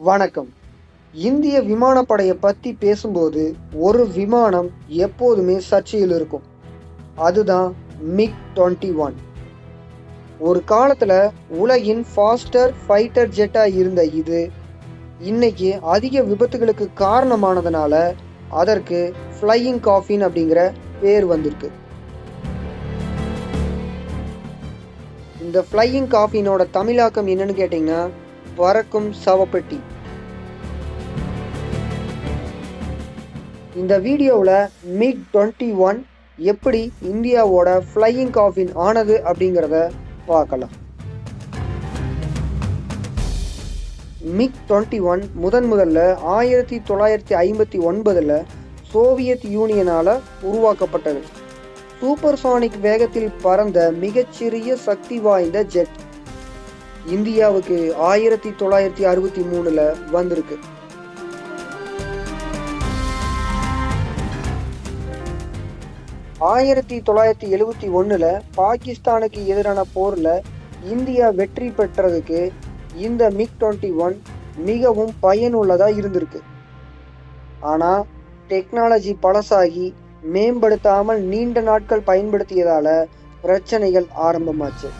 வணக்கம். இந்திய விமானப்படையை பற்றி பேசும்போது ஒரு விமானம் எப்போதுமே சர்ச்சையில் இருக்கும். அதுதான் மிக் டுவெண்ட்டி ஒன். ஒரு காலத்தில் உலகின் ஃபாஸ்டர் ஃபைட்டர் ஜெட்டாக இருந்த இது இன்னைக்கு அதிக விபத்துகளுக்கு காரணமானதுனால அதற்கு ஃப்ளையிங் காஃபின் அப்படிங்கிற பேர் வந்திருக்கு. இந்த ஃப்ளையிங் காஃபினோட தமிழாக்கம் என்னன்னு கேட்டிங்கன்னா பறக்கும் சவப்பெட்டி. இந்த வீடியோவில் மிக் டுவெண்ட்டி ஒன் எப்படி இந்தியாவோட ஃப்ளையிங் காஃபின் ஆனது அப்படிங்கிறத பார்க்கலாம். மிக் டுவெண்ட்டி ஒன் முதன் முதல்ல ஆயிரத்தி தொள்ளாயிரத்தி ஐம்பத்தி ஒன்பதில் சோவியத் யூனியனால் உருவாக்கப்பட்டது. சூப்பர்சானிக் வேகத்தில் பறந்த மிகச்சிறிய சக்தி வாய்ந்த ஜெட். இந்தியாவுக்கு ஆயிரத்தி தொள்ளாயிரத்தி அறுபத்தி மூணுல வந்திருக்கு. ஆயிரத்தி தொள்ளாயிரத்தி எழுவத்தி ஒன்றில் பாகிஸ்தானுக்கு எதிரான போரில் இந்தியா வெற்றி பெற்றதுக்கு இந்த மிக் டுவெண்ட்டி ஒன் மிகவும் பயனுள்ளதாக இருந்திருக்கு. ஆனால் டெக்னாலஜி பழசாகி மேம்படுத்தாமல் நீண்ட நாட்கள் பயன்படுத்தியதால் பிரச்சனைகள் ஆரம்பமாச்சு.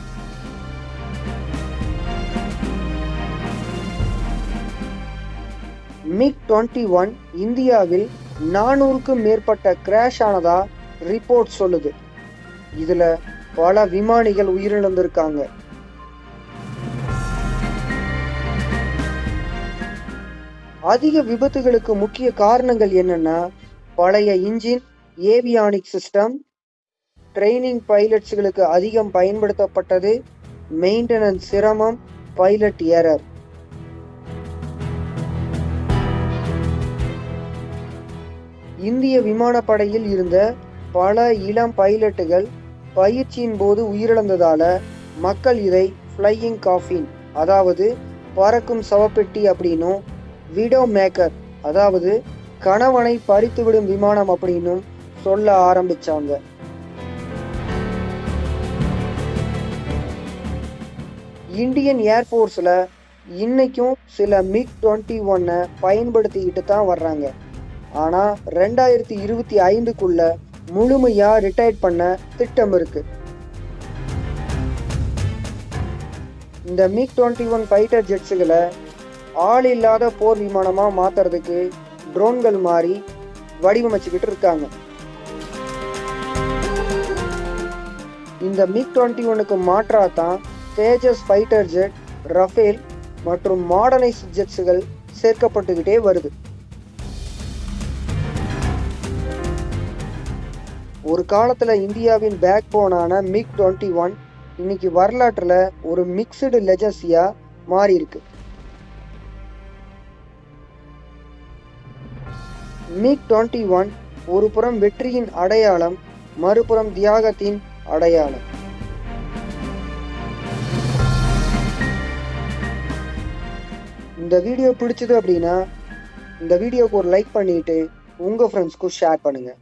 மிக் டுவெண்ட்டி ஒன் இந்தியாவில் நானூறுக்கும் மேற்பட்ட கிராஷ் ஆனதா ரிப்போர்ட் சொல்லுது. இதுல பல விமானிகள் உயிரிழந்திருக்காங்க. அதிக விபத்துகளுக்கு முக்கிய காரணங்கள் என்னன்னா பழைய இன்ஜின் ஏவியானிக் சிஸ்டம் ட்ரைனிங் பைலட்ஸ்களுக்கு அதிகம் பயன்படுத்தப்பட்டது மெயின்டெனன்ஸ் சிரமம் பைலட் ஏரர் இந்திய விமானப்படையில் இருந்த பல இளம் பைலட்டுகள் பயிற்சியின் போது உயிரிழந்ததால மக்கள் இதை ஃப்ளையிங் காஃபின் அதாவது பறக்கும் சவப்பெட்டி அப்படின்னும் விடோ மேக்கர் அதாவது கணவனை பறித்துவிடும் விமானம் அப்படின்னும் சொல்ல ஆரம்பிச்சாங்க. இந்தியன் ஏர்ஃபோர்ஸில் இன்னைக்கும் சில மிக் டுவெண்ட்டி ஒன்னை பயன்படுத்திக்கிட்டு தான் வர்றாங்க. ஆனால் ரெண்டாயிரத்தி இருபத்தி ஐந்துக்குள்ள முழுமையாக ரிட்டையர்ட் பண்ண திட்டம் இருக்கு. இந்த மிக் டுவெண்ட்டி ஒன் ஃபைட்டர் ஜெட்ஸுகளை ஆள் இல்லாத போர் விமானமாக மாற்றுறதுக்கு ட்ரோன்கள் மாறி வடிவமைச்சுக்கிட்டு இருக்காங்க. இந்த மிக் டுவெண்ட்டி ஒனுக்கு மாற்றாக தான் தேஜஸ் ஃபைட்டர் ஜெட் ரஃபேல் மற்றும் மாடர்னைஸ் ஜெட்ஸுகள் சேர்க்கப்பட்டுக்கிட்டே வருது. ஒரு காலத்தில் இந்தியாவின் பேக் போனான மிக் டுவெண்ட்டி ஒன் இன்னைக்கு வரலாற்றில் ஒரு மிக்சடு லெஜஸியாக மாறியிருக்கு. மிக் டுவெண்ட்டி ஒன் ஒரு புறம் வெற்றியின் அடையாளம் மறுபுறம் தியாகத்தின் அடையாளம். இந்த வீடியோ பிடிச்சது அப்படின்னா இந்த வீடியோக்கு ஒரு லைக் பண்ணிட்டு உங்கள் ஃப்ரெண்ட்ஸ்க்கும் ஷேர் பண்ணுங்கள்